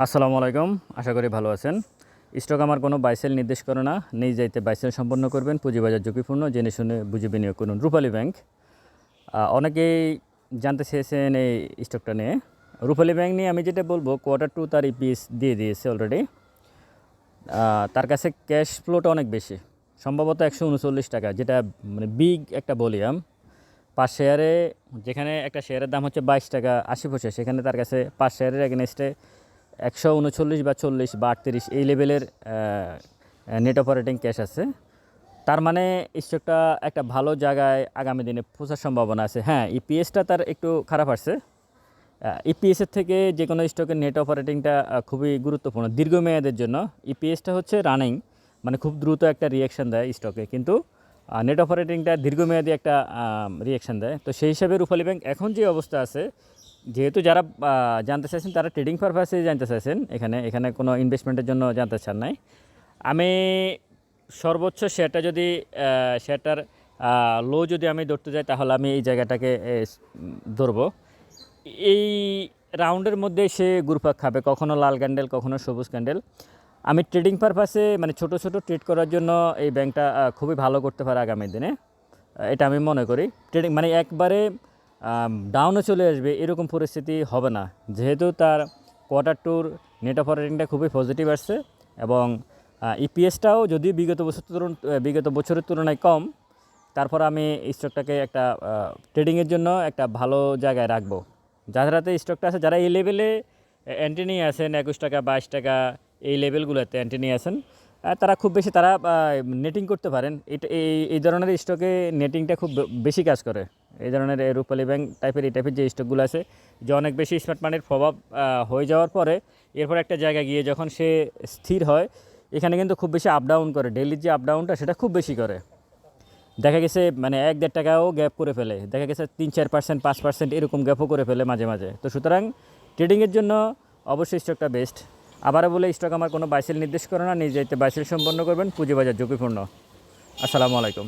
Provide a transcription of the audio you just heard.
আসসালামু আলাইকুম, আশা করি ভালো আছেন। স্টক আমার কোনো বাইসেল নির্দেশ করে না, নিজ যাইতে বাইসেল সম্পন্ন করবেন, পুঁজিবাজার ঝুঁকিপূর্ণ, জেনে শুনে বুঝে বিনিয়োগ করুন রূপালী ব্যাংক। অনেকেই জানতে চেয়েছেন এই স্টকটা নিয়ে। রূপালী ব্যাংক নিয়ে আমি যেটা বলব কোয়ার্টার টু তার ইপিএস দিয়ে দিয়েছে অলরেডি তার কাছে ক্যাশ ফ্লোটা অনেক বেশি, সম্ভবত একশো উনচল্লিশ টাকা, যেটা মানে বিগ একটা ভলিউম পাঁচ শেয়ারে যেখানে একটা শেয়ারের দাম হচ্ছে বাইশ টাকা আশি পয়সা, সেখানে তার কাছে পাঁচ শেয়ারের এগেনস্টে একশো উনচল্লিশ বা চল্লিশ বা আটত্রিশ এই লেভেলের নেট অপারেটিং ক্যাশ আছে। তার মানে স্টকটা একটা ভালো জায়গায় আগামী দিনে পৌঁছার সম্ভাবনা আছে। হ্যাঁ ইপিএসটা তার একটু খারাপ আসছে। ইপিএসের থেকে যে কোনো স্টকের নেট অপারেটিংটা খুবই গুরুত্বপূর্ণ। দীর্ঘমেয়াদের জন্য ইপিএসটা হচ্ছে রানিং মানে খুব দ্রুত একটা রিয়াকশান দেয় স্টকে কিন্তু নেট অপারেটিংটা দীর্ঘমেয়াদী একটা রিয়াকশান দেয়। তো সেই হিসাবে রূপালী ব্যাংক এখন যে অবস্থা আছে যেহেতু যারা জানতে চাইছেন, তারা ট্রেডিং পারপাসে জানতে চাইছেন, এখানে এখানে কোনো ইনভেস্টমেন্টের জন্য জানতে চান নাই। আমি সর্বোচ্চ শেয়ারটা যদি শেয়ারটার লো যদি আমি ধরতে যাই, তাহলে আমি এই জায়গাটাকে ধরবো। এই রাউন্ডের মধ্যে সে গুরুপাক খাবে, কখনো লাল ক্যান্ডেল কখনো সবুজ ক্যান্ডেল আমি ট্রেডিং পারপাসে মানে ছোট ছোট ট্রেড করার জন্য এই ব্যাংকটা খুবই ভালো করতে পারে আগামী দিনে। এটা আমি মনে করি। ট্রেডিং মানে একবারে ডাউনে চলে আসবে এরকম পরিস্থিতি হবে না। যেহেতু তার কোয়ার্টার টুর নেট অপারেটিংটা খুবই পজিটিভ আসছে এবং ইপিএসটাও যদি বিগত বছর বিগত বছরের তুলনায় কম তারপর আমি স্টকটাকে একটা ট্রেডিংয়ের জন্য একটা ভালো জায়গায় রাখব। যাদের হাতে স্টকটা আছে যারা এই লেভেলে অ্যান্টি নিয়ে আসেন একুশ টাকা বাইশ টাকা এই লেভেলগুলোতে অ্যান্টি নিয়ে আহ, তারা খুব বেশি তারা নেটিং করতে পারেন। এটা এই এই ধরনের স্টকে নেটিংটা খুব বেশি কাজ করে। এই ধরনের রূপালী ব্যাংক টাইপের এই টাইপের যে স্টকগুলো আছে, যে অনেক বেশি স্মার্ট মানির প্রভাব হয়ে যাওয়ার পরে এরপর একটা জায়গায় গিয়ে যখন সে স্থির হয়, এখানে কিন্তু খুব বেশি আপ ডাউন করে। ডেলির যে আপ ডাউনটা সেটা খুব বেশি করে। দেখা গেছে মানে এক দেড় টাকাও গ্যাপ করে ফেলে। দেখা গেছে তিন চার পার্সেন্ট পাঁচ পার্সেন্ট এরকম গ্যাপও করে ফেলে মাঝে মাঝে। তো সুতরাং ট্রেডিংয়ের জন্য অবশ্যই স্টকটা বেস্ট আবারও বলে স্টক আমার কোনো বাইসেল নির্দেশ করে না। নিজে বাইসেল সম্পন্ন করবেন। পুঁজিবাজার ঝুঁকিপূর্ণ। আসসালামু আলাইকুম।